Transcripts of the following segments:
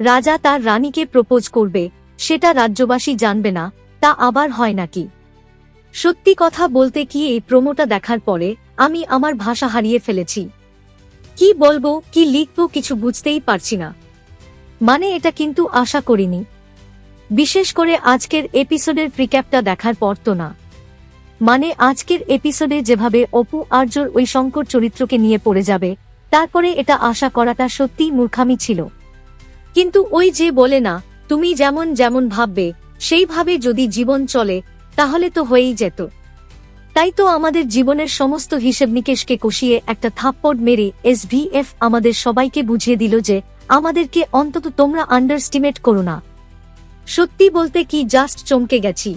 রাজা তার রানীকে প্রপোজ করবে, সেটা রাজ্যবাসী জানবে না, তা আবার হয় নাকি? সত্যি কথা বলতে কি এই প্রোমোটা দেখার পরে, আমি আমার ভাষা হারিয়ে ফেলেছি। কি বলব, কি লিখব কিছু বুঝতেই পারছি না। মানে এটা কিন্তু আশা করিনি। বিশেষ করে আজকের এপিসোডের প্রিক্যাপটা দেখার পর তো না। মানে আজকের এপিসোডে যেভাবে অপু আর্যর ওই শঙ্কর চরিত্রকে নিয়ে পড়ে যাবে, তারপরে এটা আশা করাটা সত্যিই মূর্খামি ছিল। কিন্তু ওই যে বলে না, তুমি যেমন যেমন ভাববে, সেইভাবে যদি জীবন চলে, তাহলে তো হয়েই যেত। তাই তো আমাদের জীবনের সমস্ত হিসেব নিকেশকে কষিয়ে একটা থাপ্পড় মেরে এসভিএফ আমাদের সবাইকে বুঝিয়ে দিল যে, আমাদেরকে অন্তত তোমরা আন্ডারস্টিমেট করো না। সত্যি বলতে কি জাস্ট চমকে গেছি।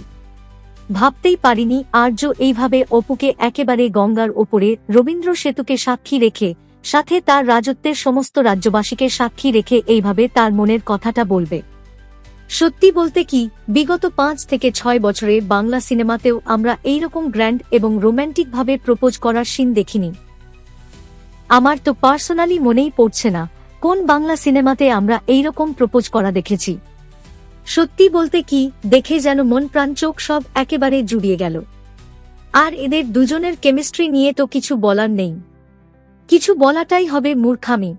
ভাবতেই পারিনি আর্য এইভাবে অপুকে একেবারে গঙ্গার ওপরে রবীন্দ্র সেতুকে সাক্ষী রেখে সাথে তার রাজত্বের সমস্ত রাজ্যবাসীকে সাক্ষী রেখে এইভাবে তার মনের কথাটা বলবে। সত্যি বলতে কি, বিগত পাঁচ থেকে ছয় বছরে বাংলা সিনেমাতেও আমরা এইরকম গ্র্যান্ড এবং রোম্যান্টিকভাবে প্রপোজ করার সিন দেখিনি। আমার তো পার্সোনালি মনেই পড়ছে না, কোন বাংলা সিনেমাতে আমরা এইরকম প্রপোজ করা দেখেছি। সত্যি বলতে কি, দেখে যেন মন প্রাণ চোখ সব একেবারে জুড়িয়ে গেল। আর এদের দুজনের কেমিস্ট্রি নিয়ে তো কিছু বলার নেই। কিছু বলাটাই হবে মূর্খামি।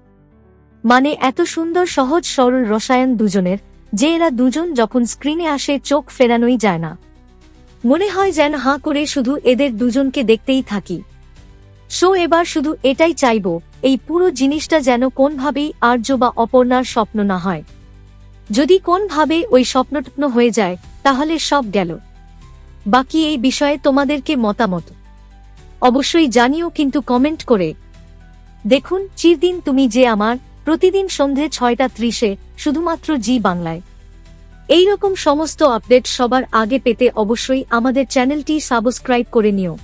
মানে এত সুন্দর, সহজ, সরল রসায়ন দুজনের, যে এরা দুজন যখন স্ক্রিনে আসে চোখ ফেরানোই যায় না। মনে হয় যেন হাঁ করে শুধু এদের দুজনকে দেখতেই থাকি। শো এবার শুধু এটাই চাইব, এই পুরো জিনিসটা যেন কোনভাবেই আর্য বা অপর্ণার স্বপ্ন না হয়। যদি কোনভাবে ওই স্বপ্নটপ্ন হয়ে যায়, তাহলে সব গেল। বাকি এই বিষয়ে তোমাদেরকে মতামত। অবশ্যই জানিও কিন্তু কমেন্ট করে। দেখুন, চিরদিন তুমি যে আমার, প্রতিদিন সন্ধে ছয়টা ত্রিশে, শুধুমাত্র জি বাংলায়। এই রকম সমস্ত আপডেট সবার আগে পেতে অবশ্যই আমাদের চ্যানেলটি সাবস্ক্রাইব করে নিও।